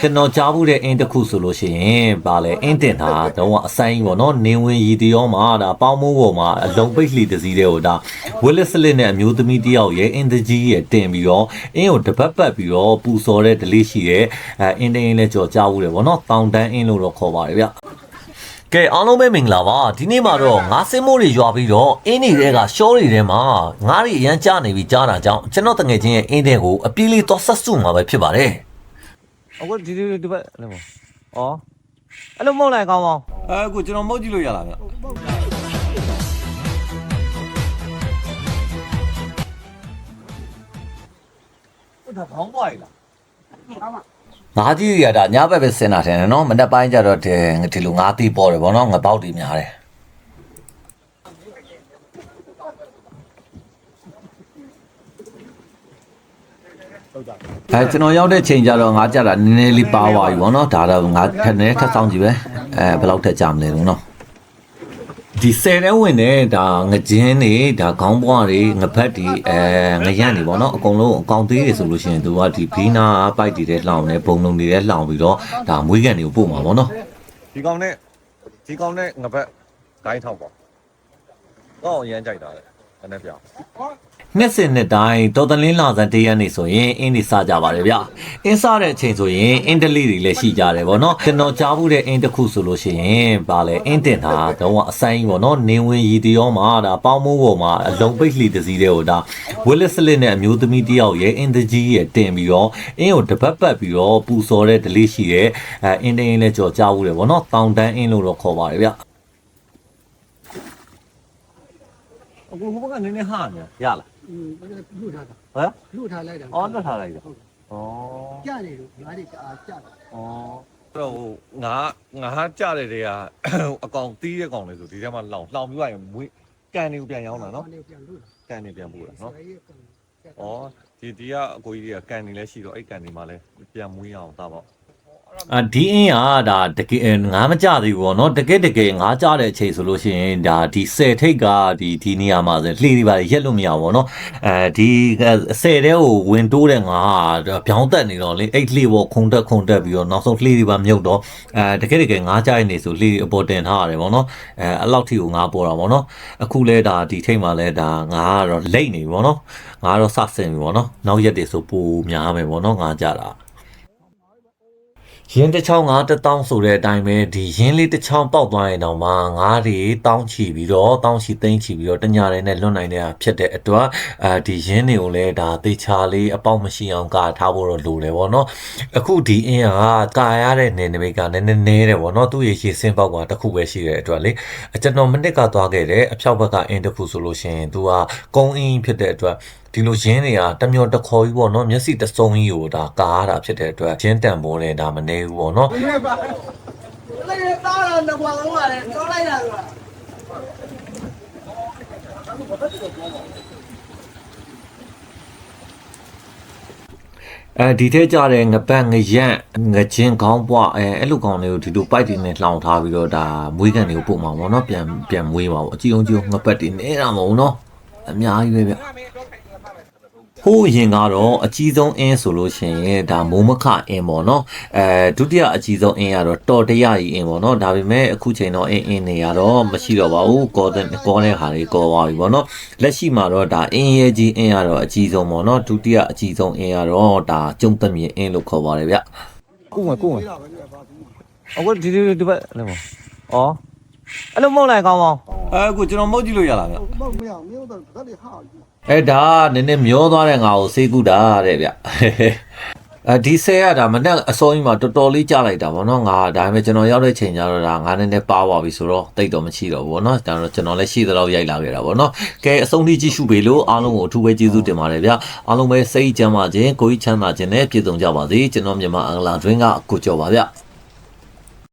ကျွန်တော်ကြားဘူးတဲ့အင်းတစ်ခုဆိုလို့ရှိရင်ဗာလဲအင်းတင်တာတော့အဆိုင်ကြီးပေါ့နော်နေဝင်ရီတရောမှာဒါပေါင်းမိုးပေါ်မှာအလုံးပိတ်လှီတစ်စီးတဲ့ဟိုဒါဝက်လက်စလစ်နဲ့အမျိုးသမီးတစ်ယောက်ရဲ့အင်းတကြီးရဲ့တင်ပြီးတော့အင်းကိုတပတ်ပတ်ပြီးတော့ပူစော်တဲ့ဒလေးရှိရဲ့အဲအင်းတင်းလည်းကြော်ကြားဘူးတယ်ပေါ့နော်တောင်တန်းအင်းလို့တော့ခေါ်ပါတယ်ဗျကဲအားလုံးပဲမင်္ဂလာပါဒီနေ့မှာတော့ငါးစင်းမိုးတွေရွာပြီးတော့အင်းတွေကရှောတွေထဲမှာငါးတွေအရန်ကြားနေပြီးကြားတာကြောင့်ကျွန်တော်တငယ်ချင်းရဲ့အင်းတဲ့ကိုအပြေးလေးတော့ဆက်စုမှာပဲဖြစ်ပါတယ် အခုဒီဒီဒီဘက်လည်းမဩအဲ့လိုမဟုတ်လိုက်ကောင်းကောင်းအဲကိုကျွန်တော်မုတ်ကြည့်လို့ရလားဗျဒါခေါင်းပွားရလားငါးကြီးရတာညဘက်ပဲစင်တာထင်တယ်နော်မနေ့ပိုင်းကျတော့ဒီဒီလိုငါးတီးပေါ်တယ်ဗောနော်ငါပေါက်တီးများတယ် အဲကျွန်တော်ရောက်တဲ့ချိန်ကျတော့ငါကြတာနည်းနည်းလေးပါသွားပြီဗောနော်ဒါတော့ငါထက်နေထက်ဆောင်ကြည့်ပဲအဲဘယ်လောက်ထက်ကြမလဲလို့နော်ဒီဆယ်တဲ့ဝင်တဲ့ဒါငကြင်းတွေဒါခေါင်းပွားတွေငပတ်တွေအဲငရန့်တွေပေါ့နော်အကုန်လုံးအကောင်သေးတွေဆိုလို့ရှိရင်သူကဒီဘီနာပိုက်တွေတဲ့လှောင်နေဘုံလုံးတွေတဲ့လှောင်ပြီးတော့ဒါမွေးကန်တွေကိုပို့မှာပေါ့နော်ဒီကောင်နဲ့ဒီကောင်နဲ့ငါဘက်ဂိုင်းထောက်ပေါ့တော့အရန်ကြိုက်တာလေအဲ့နဲ့ပြောင်း နှစ်စဉ်နှစ်တိုင်းတော်တလင်းလာစံတရက်နေဆိုရင်အင်းဒီစားကြပါတယ်ဗျအင်းစားတဲ့အချိန်ဆိုရင်အင်းတလီတွေလည်းရှိကြတယ်ဗောနော်ကျွန်တော်ကြားဘူးတဲ့အင်းတစ်ခုဆိုလို့ရှိရင်ဗာလဲအင်းတင်တာတော့အဆိုင်ကြီးဗောနော်နေဝင်ရီတရောမှာဒါပေါင်းမိုးပေါ်မှာအလုံးပိတ်လှီတစ်စီးတဲ့ဟိုဒါဝက်လက်စလစ်နဲ့အမျိုးသမီးတစ်ယောက်ရဲ့အင်းတကြီးရဲ့တင်ပြီးတော့အင်းကိုတပတ်ပတ်ပြီးတော့ပူစော်တဲ့ဒလေးရှိတဲ့အဲအင်းတင်းလည်းကြော်ကြားဘူးတယ်ဗောနော်တောင်တန်းအင်းလို့တော့ခေါ်ပါတယ်ဗျအခုဟိုဘက်ကနည်းနည်းဟာနေရလား လူထားတာဟမ်လူထားလိုက်တာအော်နှစ်ထားလိုက်တာဟုတ်ဩကြနေလို့ငါးတွေတအားကြတာဩတော့ဟိုငါငါကြတဲ့တည်းကအကောင်တီးတဲ့ကောင်လေဆိုဒီထဲမှာလောင်လောင်ပြီးရရင်မွေးကန်နေပြန်ရောင်းတာနော်ကန်နေပြန်ပို့တာနော်ဩဒီဒီကအကိုကြီးတွေကကန်နေလဲရှိတော့အဲ့ကန်နေမှာလဲပြန်မွေးအောင်တာပေါ့ အာဒီအင်းကဒါတကယ်ငါးမကြသေးဘူးပေါ့နော်တကယ်တကယ်ငါးကြတဲ့အချိန်ဆိုလို့ရှိရင်ဒါဒီဆယ်ထိတ်ကဒီဒီနေရာမှာဆိုလှေတွေပါရက်လို့မရဘူးပေါ့နော်အဲဒီဆယ်တဲ့ကိုဝင်တိုးတဲ့ငါကပြောင်းတက်နေတော့လေအဲ့လှေပေါ်ခုန်တက်ခုန်တက်ပြီးတော့နောက်ဆုံးလှေတွေပါမြုပ်တော့အဲတကယ်တကယ်ငါးကြရနေဆိုလှေအပေါ်တင်ထားရတယ်ပေါ့နော်အဲအဲ့လောက်ထိကိုငါပေါ်တာပေါ့နော်အခုလဲဒါဒီထိတ်မှာလဲဒါငါကတော့လိတ်နေပြီပေါ့နော်ငါကတော့စဆင်ပြီပေါ့နော်နောက်ရက်တွေဆိုပိုများမယ်ပေါ့နော်ငါကြတာ ရင်းတစ်ချောင်းငါးတစ်တောင်းဆိုတဲ့အတိုင်းပဲဒီရင်းလေးတစ်ချောင်းပေါက်သွားရင်တော့မှငါးတွေတောင်းချီပြီးတော့တောင်းချီသိမ့်ချီပြီးတော့တညာတွေနဲ့လွတ်နိုင်တဲ့ဖြစ်တဲ့အတွက်အဲဒီရင်းတွေကိုလည်းဒါသေချာလေးအပေါက်မရှိအောင်ကာထားဖို့တော့လိုတယ်ဗောနော်အခုဒီအင်းကကာရတဲ့နေနမိတ်ကနည်းနည်းနဲတယ်ဗောနော်သူ့ရဲ့ရေစင်းပေါက်ကတစ်ခုပဲရှိတဲ့အတွက်လေကျွန်တော်မနစ်ကသွားခဲ့တဲ့အဖြောက်ဘက်ကအင်းတစ်ခုဆိုလို့ရှိရင်သူကကုန်းအင်းဖြစ်တဲ့အတွက်ဒီလိုရင်းတွေကတမျောတခေါ်ကြီးပေါ့နော်မျက်စိတစ်စုံကြီးကိုဒါကားတာဖြစ်တဲ့အတွက်ရင်းတန်ပေါ်နဲ့ဒါမနေဘူးပေါ့နော်လေပါလေတားတာတော့ဘာလို့လဲတော့လိုက်တာကွာအဲဒီထဲကြတဲ့ငပတ်ငရက်ငချင်းခေါင်းပွားအဲအဲ့လိုကောင်တွေကိုဒီလိုပိုက်တွေနဲ့လှောင်ထားပြီးတော့ဒါမွေးကန်တွေကိုပို့မှာပေါ့နော်ပြန်ပြန်မွေးပါပေါ့အကြည့်အောင်ကြည့်အောင်ငပတ်တွေနေတာမဟုတ်နော်အများကြီးပဲဗျ ဟိုးရင်ကတော့အကြီးဆုံးအင်းဆိုလို့ရှိရင်ဒါမိုးမခအင်းပေါ့နော်အဲဒုတိယအကြီးဆုံးအင်းကတော့တော်တရကြီးအင်းပေါ့နော်ဒါပေမဲ့အခုချိန်တော့အင်းအင်းနေရတော့မရှိတော့ပါဘူးကောတဲ့ကောတဲ့ဟာတွေကောသွားပြီပေါ့နော်လက်ရှိမှာတော့ဒါအင်းရဲ့ကြီးအင်းကတော့အကြီးဆုံးပေါ့နော်ဒုတိယအကြီးဆုံးအင်းကတော့ဒါကျုံသမီးအင်းလို့ခေါ်ပါတယ်ဗျကုမယ်ကုမယ်အခုဒီဒီဒီဘက်လည်းမဩ အဲ့လိုမဟုတ်လိုက်ကောင်းကောင်းအဲကိုကျွန်တော်မုတ်ကြည့်လို့ရလားဗျမဟုတ်မရမျိုးတော့ဒါတွေဟာအဲဒါနည်းနည်းမျောသွားတဲ့ငါကိုစေးကူတာတဲ့ဗျအဲဒီဆဲရတာမနဲ့အစောကြီးမှာတော်တော်လေးကြားလိုက်တာဗောနော်ငါဒါပေမဲ့ကျွန်တော်ရောက်တဲ့ချိန်ကျတော့ဒါငါနည်းနည်းပါသွားပြီဆိုတော့တိတ်တော့မရှိတော့ဘူးဗောနော်ဒါတော့ကျွန်တော်လည်းရှိသလောက်ရိုက်လာခဲ့တာဗောနော်ကဲအဆုံးထိကြည့်ရှုပေးလို့အားလုံးကိုအထူးပဲကျေးဇူးတင်ပါတယ်ဗျအားလုံးပဲစိတ်ချမ်းသာခြင်းကိုယ်ကြီးချမ်းသာခြင်းနဲ့ပြည့်စုံကြပါစေကျွန်တော်မြန်မာအင်္ဂလာတွင်ကကိုကြော်ပါဗျ